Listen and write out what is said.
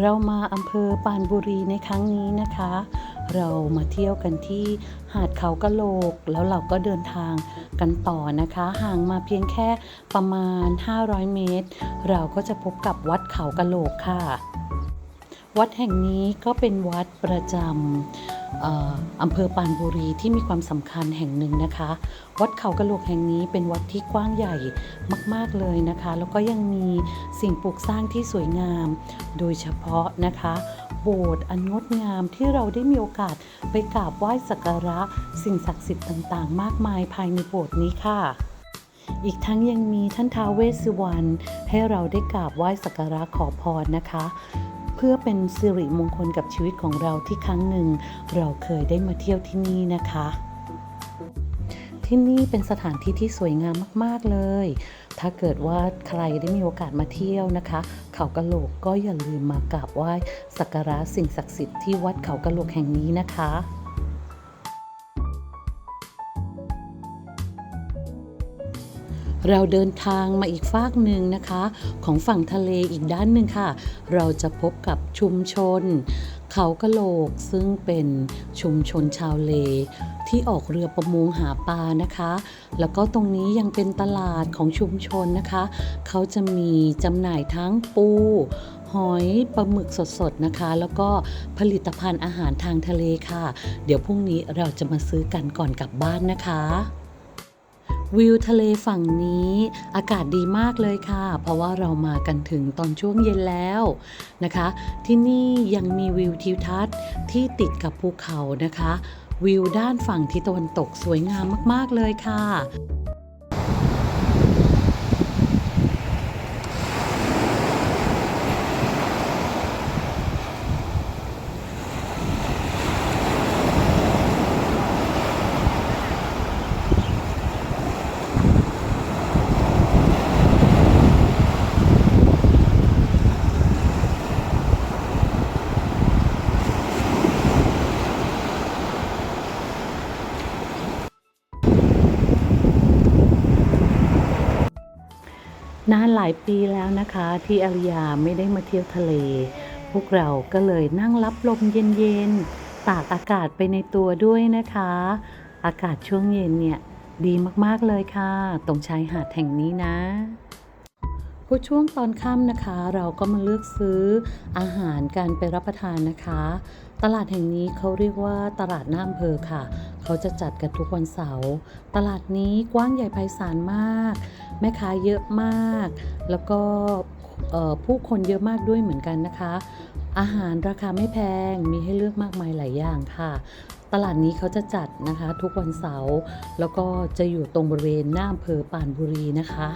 เรามาอำเภอปานบุรีในครั้งนี้นะคะ เรามาเที่ยวกันที่หาดเขากะโหลก แล้วเราก็เดินทางกันต่อนะคะ ห่างมาเพียงแค่ประมาณ 500 เมตร เราก็จะพบกับวัดเขากะโหลกค่ะ วัดแห่งนี้ก็เป็นวัดประจำ อำเภอปานบุรีที่มีความสำคัญแห่งหนึ่งนะคะ วัดเขากระโหลกแห่งนี้เป็นวัดที่กว้างใหญ่มาก ๆเลยนะคะ แล้วก็ยังมีสิ่งปลูกสร้างที่สวยงาม โดยเฉพาะนะคะ โบสถ์อันงดงามที่เราได้มีโอกาสไปกราบไหว้สักการะ สิ่งศักดิ์สิทธิ์ต่างๆ มากมายภายในโบสถ์นี้ค่ะอีกทั้งยังมีท่านท้าวเวสสุวรรณให้เราได้กราบไหว้สักการะขอพรนะคะ เพื่อเป็นสิริมงคลกับชีวิตของเราที่ครั้งหนึ่ง เราเคยได้มาเที่ยวที่นี่นะคะ ที่นี่เป็นสถานที่ที่สวยงามมากๆเลย ถ้าเกิดว่าใครได้มีโอกาสมาเที่ยวนะคะ เขากะโหลกก็อย่าลืมมากราบไหว้สักการะสิ่งศักดิ์สิทธิ์ที่วัดเขากะโหลกแห่งนี้นะคะ เราเดินทางมาอีกฟากหนึ่งนะคะ ของฝั่งทะเลอีกด้านหนึ่งค่ะ เราจะพบกับชุมชน เขากะโหลกซึ่งเป็นชุมชนชาวเล ที่ออกเรือประมงหาปลานะคะ แล้วก็ตรงนี้ยังเป็นตลาดของชุมชนนะคะ เขาจะมีจำหน่ายทั้งปูหอยปลาหมึกสดๆนะคะ แล้วก็ผลิตภัณฑ์อาหารทางทะเลค่ะ เดี๋ยวพรุ่งนี้เราจะมาซื้อกันก่อนกลับบ้านนะคะ วิวทะเลฝั่งนี้อากาศดีมากเลยค่ะ เพราะว่าเรามากันถึงตอนช่วงเย็นแล้วนะคะ ที่นี่ยังมีวิวทิวทัศน์ที่ติดกับภูเขานะคะ วิวด้านฝั่งทิศตะวันตกสวยงามมาก ๆ เลยค่ะ นานหลายปีแล้วนะคะที่อาริยาไม่ได้มาเที่ยวทะเล พวกเราก็เลยนั่งรับลมเย็นๆ ตากอากาศไปในตัวด้วยนะคะ อากาศช่วงเย็นเนี่ย ดีมากๆเลยค่ะ ตรงชายหาดแห่งนี้นะ พอช่วงตอนค่ำนะคะ เราก็มาเลือกซื้ออาหารการไปรับประทานนะคะ ตลาดแห่งนี้เขาเรียกว่าตลาดหน้าอำเภอค่ะ เขาจะจัดกันทุกวันเสาร์ตลาดนี้กว้างใหญ่ไพศาลมาก แม่ค้าเยอะมาก แล้วก็ผู้คนเยอะมากด้วยเหมือนกันนะคะ อาหารราคาไม่แพงมีให้เลือกมากมายหลายอย่างค่ะตลาดนี้เขาจะจัดนะคะ ทุกวันเสาร์แล้วก็จะอยู่ตรงบริเวณหน้าอำเภอป่านบุรีนะคะ